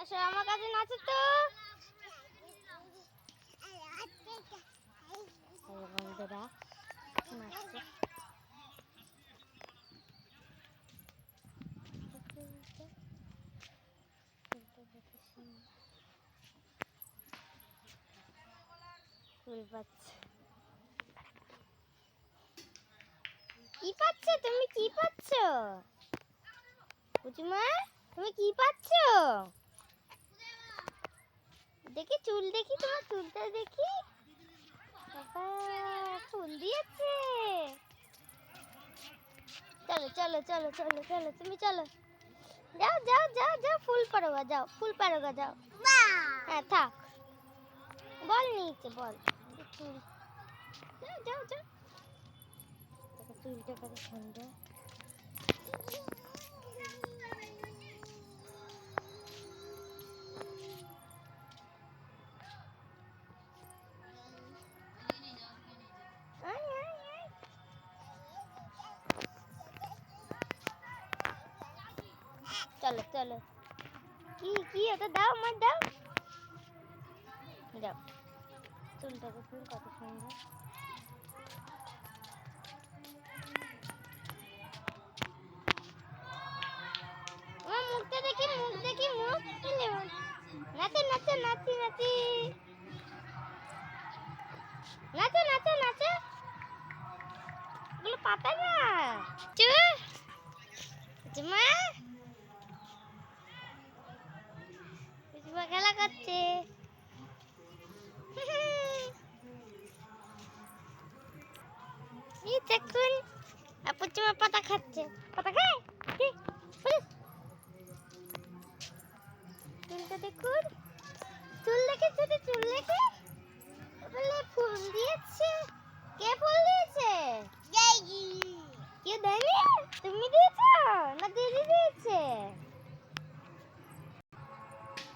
আসো আমার কাছে নাচো তো। কি পাচ্ছ? তুমি কি পাচ্ছ? তুমি কি পাচ্ছ? দেখি চুল দেখি তোমার চুলটা দেখি বাবা ফুল দিয়েছে চলো চলো চলো চলো চলো তুমি চলো যাও যাও যাও যাও ফুল পারোগা যাও ফুল পারোগা যাও হ্যাঁ থাক বল নিচে বল চুল যাও যাও যাও দেখো চুলটা কত সুন্দর চলো চলো। কি কি ওটা দাও আমার দাও। দাও চুলটা দেখুন কত সুন্দর। দেখি, মুখ দেখি। নাচো নাচো, নাচি নাচি। নাচো নাচো এগুলো পাতা না। জমা জমা খেলা করছে। দেখুন পাতা খাচ্ছে। পাতা খায়? দেখুন। চুল দেখে চুল দেখে বলে ফুল দিয়েছে কে ফুল দিয়েছে কেউ দেয়নি তুমি দিয়েছ না দিদি দিয়েছে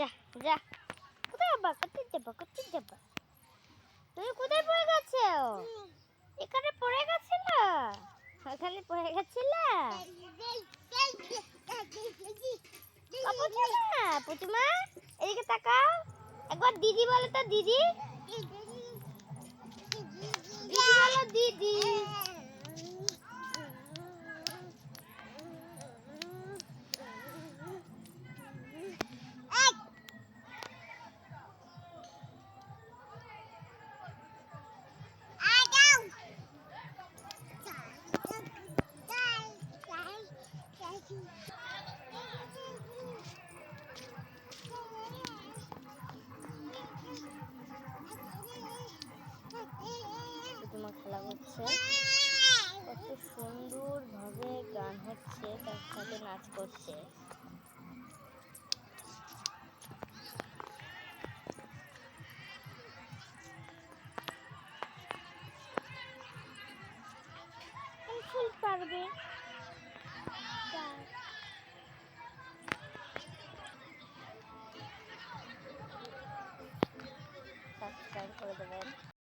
যা যা। কোথায় যাবা কোথায় যাবা কোথায় যাবা? তুমি কোথায় পড়ে গেছো? এখানে পড়ে গেছিল? ওখানে পড়ে গেছিল? পুচুমা এদিকে তাকাও। একবার দিদি বলো তো, দিদি। দিদি বলো, দিদি। হচ্ছে। কত সুন্দরভাবে গান হচ্ছে তার সাথে নাচ করছে।